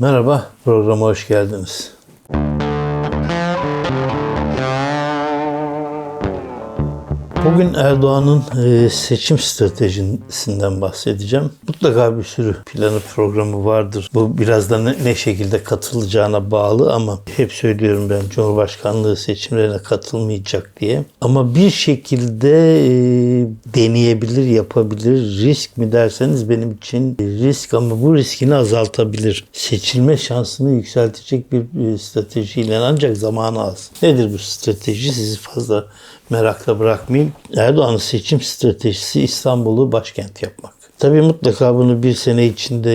Merhaba, programa hoş geldiniz. Bugün Erdoğan'ın e, seçim stratejisinden bahsedeceğim. Mutlaka bir sürü planı programı vardır. Bu biraz da ne, şekilde katılacağına bağlı ama hep söylüyorum ben Cumhurbaşkanlığı seçimlerine katılmayacak diye. Ama bir şekilde e, deneyebilir, yapabilir. Risk mi derseniz benim için risk ama bu riskini azaltabilir. Seçilme şansını yükseltecek bir e, stratejiyle ancak zamanı az. Nedir bu strateji? Sizi fazla merakla bırakmayayım. Erdoğan'ın seçim stratejisi İstanbul'u başkent yapmak. Tabii mutlaka bunu bir sene içinde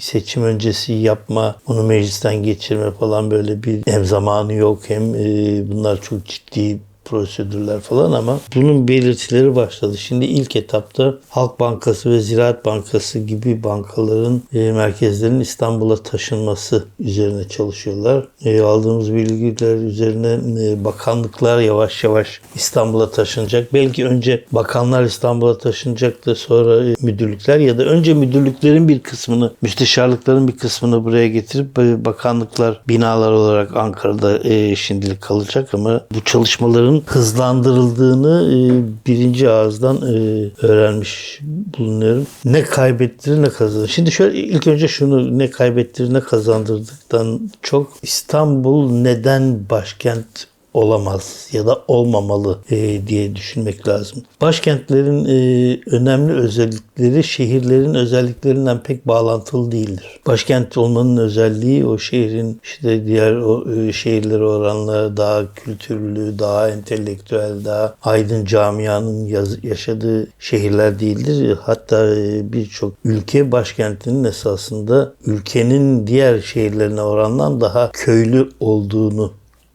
seçim öncesi yapma, bunu meclisten geçirme falan böyle bir hem zamanı yok hem e, bunlar çok ciddi prosedürler falan ama bunun belirtileri başladı. Şimdi ilk etapta Halk Bankası ve Ziraat Bankası gibi bankaların e, merkezlerin İstanbul'a taşınması üzerine çalışıyorlar. E, aldığımız bilgiler üzerine e, bakanlıklar yavaş yavaş İstanbul'a taşınacak. Belki önce bakanlar İstanbul'a taşınacak da sonra e, müdürlükler ya da önce müdürlüklerin bir kısmını, müsteşarlıkların bir kısmını buraya getirip e, bakanlıklar binalar olarak Ankara'da e, şimdilik kalacak ama bu çalışmaların hızlandırıldığını e, birinci ağızdan e, öğrenmiş bulunuyorum. Ne kaybettirir ne kazanır. Şimdi şöyle ilk önce şunu ne kaybettirir ne kazandırdıktan çok İstanbul neden başkent olamaz ya da olmamalı e, diye düşünmek lazım. Başkentlerin e, önemli özellikleri şehirlerin özelliklerinden pek bağlantılı değildir. Başkent olmanın özelliği o şehrin işte diğer o e, şehirlere oranla daha kültürlü, daha entelektüel, daha aydın camianın yaz, yaşadığı şehirler değildir. Hatta e, birçok ülke başkentinin esasında ülkenin diğer şehirlerine oranla daha köylü olduğunu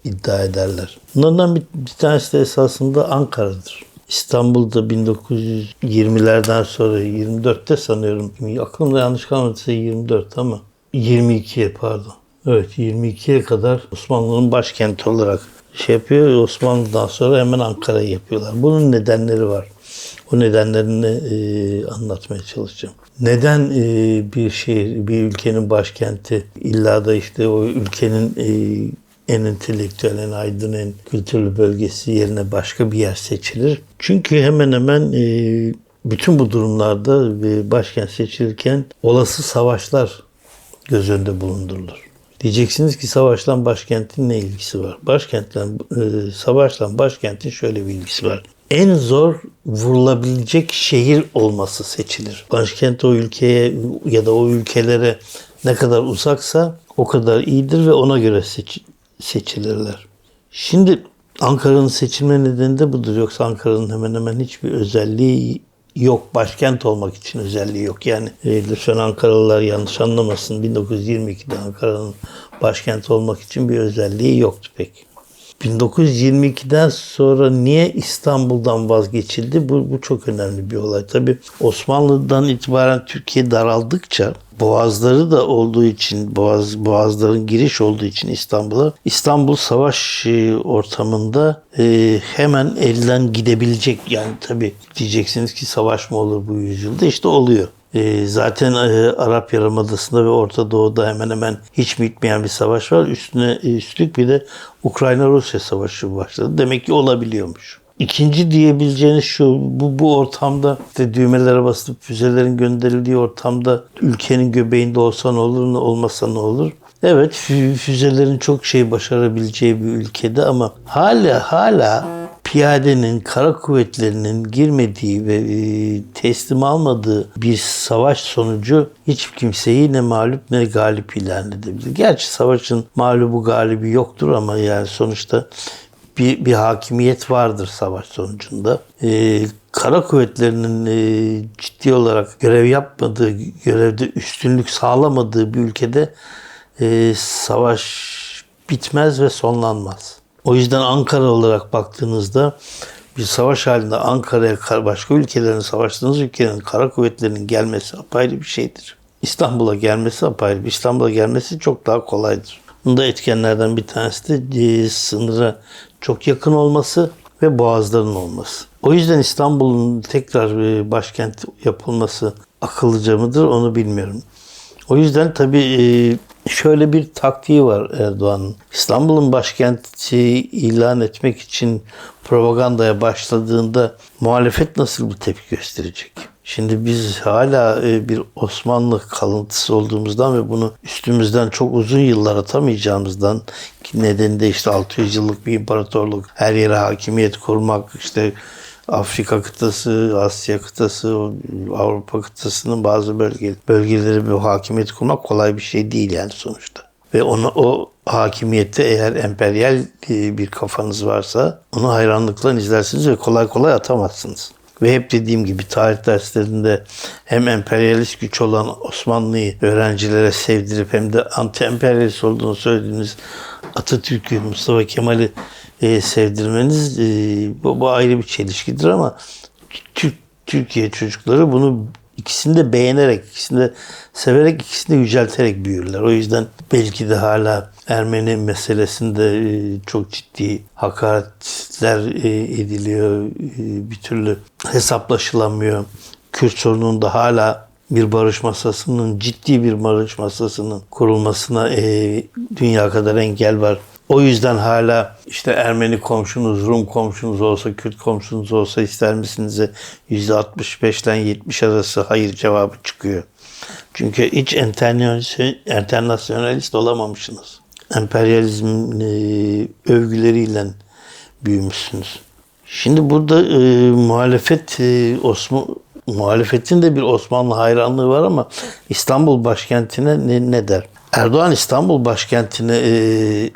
iddia ederler. Bunlardan bir, bir tanesi de esasında Ankara'dır. İstanbul'da 1920'lerden sonra 24'te sanıyorum. Aklımda yanlış kalmadıysa 24 ama 22'ye pardon. Evet 22'ye kadar Osmanlı'nın başkenti olarak şey yapıyor. Osmanlı'dan sonra hemen Ankara'yı yapıyorlar. Bunun nedenleri var. O nedenlerini e, anlatmaya çalışacağım. Neden e, bir şehir, bir ülkenin başkenti illa da işte o ülkenin e, en entelektüel, en aydın, en kültürlü bölgesi yerine başka bir yer seçilir. Çünkü hemen hemen e, bütün bu durumlarda e, başkent seçilirken olası savaşlar göz önünde bulundurulur. Diyeceksiniz ki savaşla başkentin ne ilgisi var? Başkentle, e, savaşla başkentin şöyle bir ilgisi var. En zor vurulabilecek şehir olması seçilir. Başkent o ülkeye ya da o ülkelere ne kadar uzaksa o kadar iyidir ve ona göre seç, seçilirler. Şimdi Ankara'nın seçilme nedeni de budur. Yoksa Ankara'nın hemen hemen hiçbir özelliği yok. Başkent olmak için özelliği yok. Yani e, lütfen Ankaralılar yanlış anlamasın. 1922'de Ankara'nın başkent olmak için bir özelliği yoktu pek. 1922'den sonra niye İstanbul'dan vazgeçildi? Bu, bu çok önemli bir olay. Tabi Osmanlı'dan itibaren Türkiye daraldıkça boğazları da olduğu için, boğaz, boğazların giriş olduğu için İstanbul'a, İstanbul savaş e, ortamında e, hemen elden gidebilecek. Yani tabi diyeceksiniz ki savaş mı olur bu yüzyılda? İşte oluyor. E, zaten e, Arap Yarımadası'nda ve Orta Doğu'da hemen hemen hiç bitmeyen bir savaş var. Üstüne e, üstlük bir de Ukrayna-Rusya savaşı başladı. Demek ki olabiliyormuş. İkinci diyebileceğiniz şu, bu, bu ortamda işte düğmelere basılıp füzelerin gönderildiği ortamda ülkenin göbeğinde olsa ne olur, ne olmasa ne olur? Evet füzelerin çok şey başarabileceği bir ülkede ama hala hala piyadenin, kara kuvvetlerinin girmediği ve e, teslim almadığı bir savaş sonucu hiç kimseyi ne mağlup ne galip ilan edebilir. Gerçi savaşın mağlubu galibi yoktur ama yani sonuçta bir, bir hakimiyet vardır savaş sonucunda. Ee, kara kuvvetlerinin e, ciddi olarak görev yapmadığı, görevde üstünlük sağlamadığı bir ülkede e, savaş bitmez ve sonlanmaz. O yüzden Ankara olarak baktığınızda bir savaş halinde Ankara'ya başka ülkelerin savaştığınız ülkenin kara kuvvetlerinin gelmesi apayrı bir şeydir. İstanbul'a gelmesi apayrı. İstanbul'a gelmesi çok daha kolaydır. Bunda etkenlerden bir tanesi de e, sınıra çok yakın olması ve boğazların olması. O yüzden İstanbul'un tekrar e, başkent yapılması akıllıca mıdır onu bilmiyorum. O yüzden tabii e, şöyle bir taktiği var Erdoğan'ın. İstanbul'un başkenti ilan etmek için propagandaya başladığında muhalefet nasıl bir tepki gösterecek? Şimdi biz hala e, bir Osmanlı kalıntısı olduğumuzdan ve bunu üstümüzden çok uzun yıllar atamayacağımızdan ki nedeni de işte 600 yıllık bir imparatorluk, her yere hakimiyet kurmak, işte Afrika kıtası, Asya kıtası, Avrupa kıtasının bazı bölge, bölgeleri bir hakimiyet kurmak kolay bir şey değil yani sonuçta. Ve onu o hakimiyette eğer emperyal e, bir kafanız varsa onu hayranlıkla izlersiniz ve kolay kolay atamazsınız. Ve hep dediğim gibi tarih derslerinde hem emperyalist güç olan Osmanlı'yı öğrencilere sevdirip hem de anti-emperyalist olduğunu söylediğiniz Atatürk'ü, Mustafa Kemal'i e, sevdirmeniz e, bu, bu ayrı bir çelişkidir ama Türk, Türkiye çocukları bunu ikisini de beğenerek, ikisini de severek, ikisini de yücelterek büyürler. O yüzden belki de hala Ermeni meselesinde e, çok ciddi hakaretler e, ediliyor. E, bir türlü hesaplaşılamıyor. Kürt sorununda hala bir barış masasının, ciddi bir barış masasının kurulmasına dünya kadar engel var. O yüzden hala işte Ermeni komşunuz, Rum komşunuz olsa, Kürt komşunuz olsa ister misiniz? %65 ile 70 arası hayır cevabı çıkıyor. Çünkü hiç internasyonalist olamamışsınız. Emperyalizmin e, övgüleriyle büyümüşsünüz. Şimdi burada e, muhalefet e, Osman muhalefetin de bir Osmanlı hayranlığı var ama İstanbul başkentine ne, ne der? Erdoğan İstanbul başkentini e,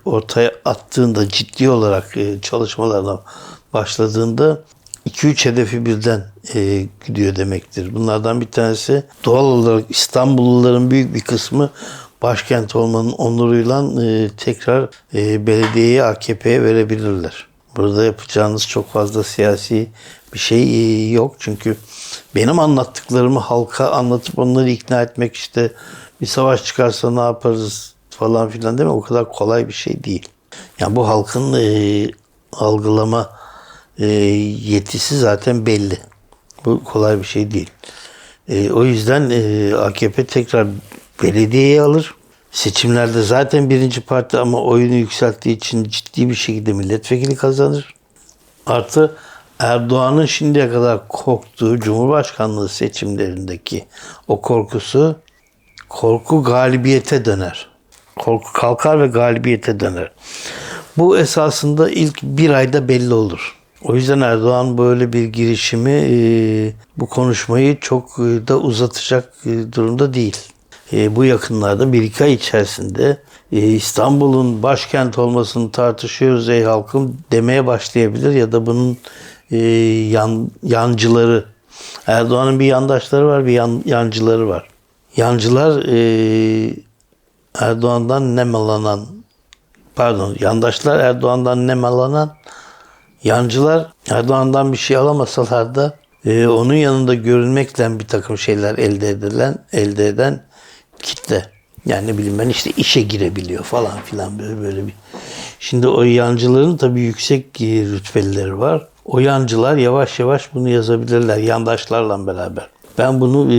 ortaya attığında ciddi olarak e, çalışmalarına başladığında 2-3 hedefi birden e, gidiyor demektir. Bunlardan bir tanesi doğal olarak İstanbulluların büyük bir kısmı başkent olmanın onuruyla e, tekrar e, belediyeyi AKP'ye verebilirler. Burada yapacağınız çok fazla siyasi bir şey yok. Çünkü benim anlattıklarımı halka anlatıp onları ikna etmek işte bir savaş çıkarsa ne yaparız falan filan değil mi? O kadar kolay bir şey değil. Yani bu halkın e, algılama e, yetisi zaten belli. Bu kolay bir şey değil. E, o yüzden e, AKP tekrar belediyeyi alır. Seçimlerde zaten birinci parti ama oyunu yükselttiği için ciddi bir şekilde milletvekili kazanır. Artı Erdoğan'ın şimdiye kadar korktuğu Cumhurbaşkanlığı seçimlerindeki o korkusu korku galibiyete döner. Korku kalkar ve galibiyete döner. Bu esasında ilk bir ayda belli olur. O yüzden Erdoğan böyle bir girişimi e, bu konuşmayı çok e, da uzatacak e, durumda değil. Bu yakınlarda bir iki ay içerisinde İstanbul'un başkent olmasını tartışıyoruz ey halkım demeye başlayabilir ya da bunun yan, yancıları Erdoğan'ın bir yandaşları var bir yan, yancıları var. Yancılar Erdoğan'dan nemalanan pardon yandaşlar Erdoğan'dan nemalanan Yancılar Erdoğan'dan bir şey alamasalar da e, onun yanında görünmekle bir takım şeyler elde edilen, elde eden kitle. Yani ne bileyim ben işte işe girebiliyor falan filan böyle böyle bir. Şimdi o yancıların tabii yüksek rütbelileri var. O yancılar yavaş yavaş bunu yazabilirler yandaşlarla beraber. Ben bunu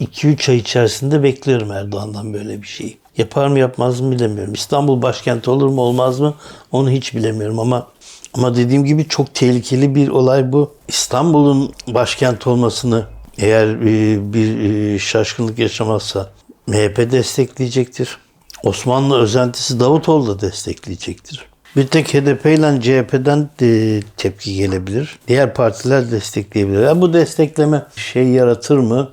2-3 e, ay içerisinde bekliyorum Erdoğan'dan böyle bir şeyi. Yapar mı yapmaz mı bilemiyorum. İstanbul başkenti olur mu olmaz mı onu hiç bilemiyorum ama ama dediğim gibi çok tehlikeli bir olay bu. İstanbul'un başkent olmasını eğer e, bir e, şaşkınlık yaşamazsa MHP destekleyecektir. Osmanlı özentisi Davutoğlu da destekleyecektir. Bir tek HDP ile CHP'den de tepki gelebilir. Diğer partiler destekleyebilir. Yani bu destekleme şey yaratır mı?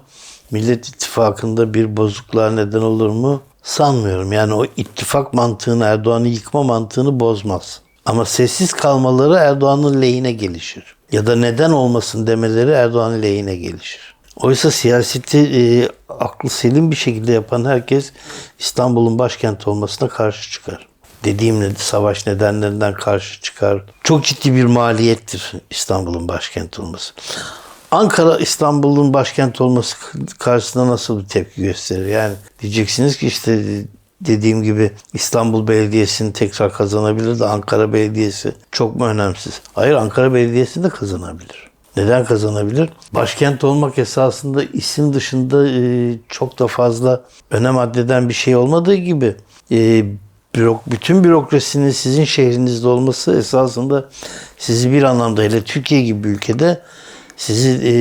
Millet İttifakı'nda bir bozukluğa neden olur mu? Sanmıyorum. Yani o ittifak mantığını, Erdoğan'ı yıkma mantığını bozmaz. Ama sessiz kalmaları Erdoğan'ın lehine gelişir. Ya da neden olmasın demeleri Erdoğan'ın lehine gelişir. Oysa siyaseti e, aklı selim bir şekilde yapan herkes İstanbul'un başkent olmasına karşı çıkar. Dediğim savaş nedenlerinden karşı çıkar. Çok ciddi bir maliyettir İstanbul'un başkent olması. Ankara İstanbul'un başkent olması karşısında nasıl bir tepki gösterir? Yani diyeceksiniz ki işte dediğim gibi İstanbul Belediyesi'ni tekrar kazanabilir de Ankara Belediyesi çok mu önemsiz? Hayır Ankara Belediyesi de kazanabilir. Neden kazanabilir? Başkent olmak esasında isim dışında e, çok da fazla önem addeden bir şey olmadığı gibi e, bütün bürokrasinin sizin şehrinizde olması esasında sizi bir anlamda hele Türkiye gibi bir ülkede sizi e,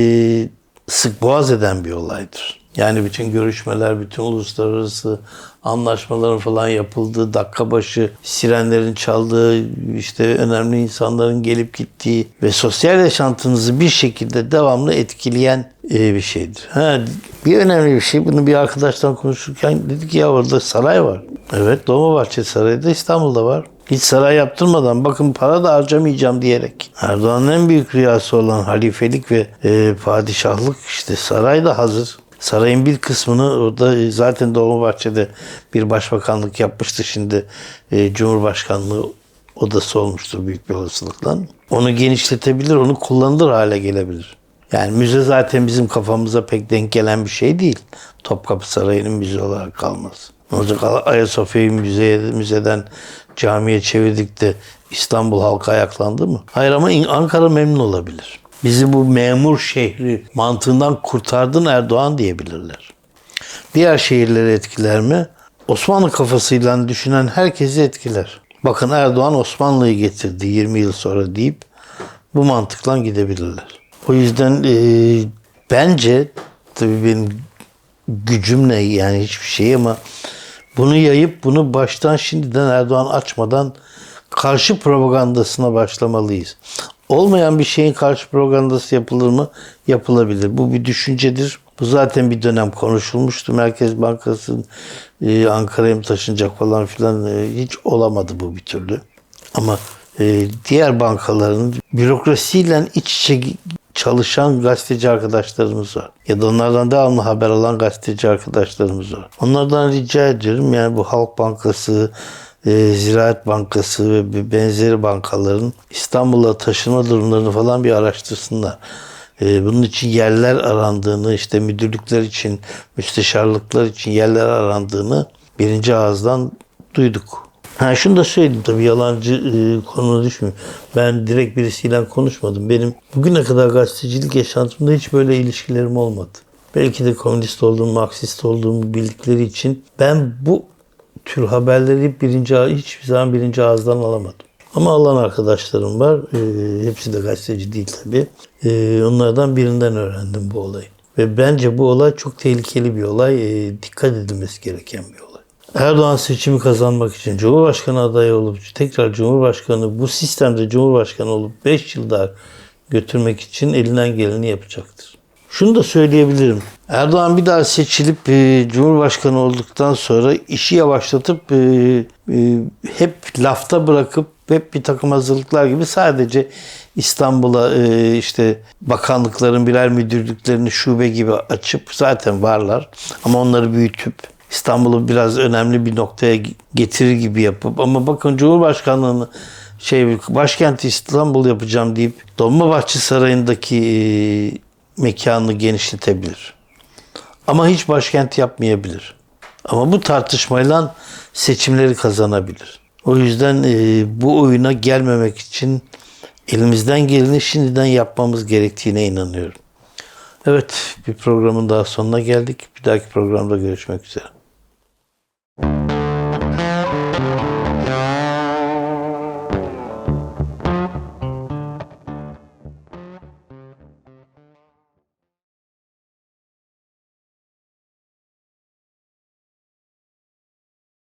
sık boğaz eden bir olaydır. Yani bütün görüşmeler, bütün uluslararası anlaşmaların falan yapıldığı, dakika başı sirenlerin çaldığı, işte önemli insanların gelip gittiği ve sosyal yaşantınızı bir şekilde devamlı etkileyen e, bir şeydir. Ha, bir önemli bir şey, bunu bir arkadaştan konuşurken dedik ya orada saray var. Evet, Dolmabahçe Sarayı da İstanbul'da var. Hiç saray yaptırmadan bakın para da harcamayacağım diyerek. Erdoğan'ın en büyük rüyası olan halifelik ve e, padişahlık işte saray da hazır. Sarayın bir kısmını orada e, zaten Dolmabahçe'de bir başbakanlık yapmıştı. Şimdi e, Cumhurbaşkanlığı odası olmuştur büyük bir olasılıkla. Onu genişletebilir, onu kullanılır hale gelebilir. Yani müze zaten bizim kafamıza pek denk gelen bir şey değil. Topkapı Sarayı'nın müze olarak kalması. Olacak Ayasofya'yı müzeye, müzeden camiye çevirdik de İstanbul halka ayaklandı mı? Hayır ama Ankara memnun olabilir. Bizi bu memur şehri mantığından kurtardın Erdoğan diyebilirler. Diğer şehirleri etkiler mi? Osmanlı kafasıyla düşünen herkesi etkiler. Bakın Erdoğan Osmanlı'yı getirdi 20 yıl sonra deyip bu mantıkla gidebilirler. O yüzden e, bence tabii benim gücüm ne yani hiçbir şey ama bunu yayıp bunu baştan şimdiden Erdoğan açmadan karşı propagandasına başlamalıyız. Olmayan bir şeyin karşı propagandası yapılır mı? Yapılabilir. Bu bir düşüncedir. Bu zaten bir dönem konuşulmuştu. Merkez Bankası'nın e, Ankara'ya mı taşınacak falan filan e, hiç olamadı bu bir türlü. Ama e, diğer bankaların bürokrasiyle iç içe çalışan gazeteci arkadaşlarımız var. Ya da onlardan devamlı haber alan gazeteci arkadaşlarımız var. Onlardan rica ediyorum yani bu Halk Bankası, e, Ziraat Bankası ve benzeri bankaların İstanbul'a taşınma durumlarını falan bir araştırsınlar. E, bunun için yerler arandığını, işte müdürlükler için, müsteşarlıklar için yerler arandığını birinci ağızdan duyduk. Ha şunu da söyleyeyim tabii yalancı e, konuna düşmüyor. Ben direkt birisiyle konuşmadım. Benim bugüne kadar gazetecilik yaşantımda hiç böyle ilişkilerim olmadı. Belki de komünist olduğumu, Marksist olduğumu bildikleri için ben bu tür haberleri birinci hiçbir zaman birinci ağızdan alamadım. Ama alan arkadaşlarım var. E, hepsi de gazeteci değil tabii. E, onlardan birinden öğrendim bu olayı. Ve bence bu olay çok tehlikeli bir olay. E, dikkat edilmesi gereken bir olay. Erdoğan seçimi kazanmak için Cumhurbaşkanı adayı olup tekrar Cumhurbaşkanı bu sistemde Cumhurbaşkanı olup 5 yıl daha götürmek için elinden geleni yapacaktır. Şunu da söyleyebilirim. Erdoğan bir daha seçilip e, Cumhurbaşkanı olduktan sonra işi yavaşlatıp e, e, hep lafta bırakıp hep bir takım hazırlıklar gibi sadece İstanbul'a e, işte bakanlıkların birer müdürlüklerini şube gibi açıp zaten varlar ama onları büyütüp İstanbul'u biraz önemli bir noktaya getirir gibi yapıp ama bakın Cumhurbaşkanlığını şey başkenti İstanbul yapacağım deyip Dolmabahçe Sarayı'ndaki e, mekanını genişletebilir. Ama hiç başkent yapmayabilir. Ama bu tartışmayla seçimleri kazanabilir. O yüzden e, bu oyuna gelmemek için elimizden geleni şimdiden yapmamız gerektiğine inanıyorum. Evet, bir programın daha sonuna geldik. Bir dahaki programda görüşmek üzere. you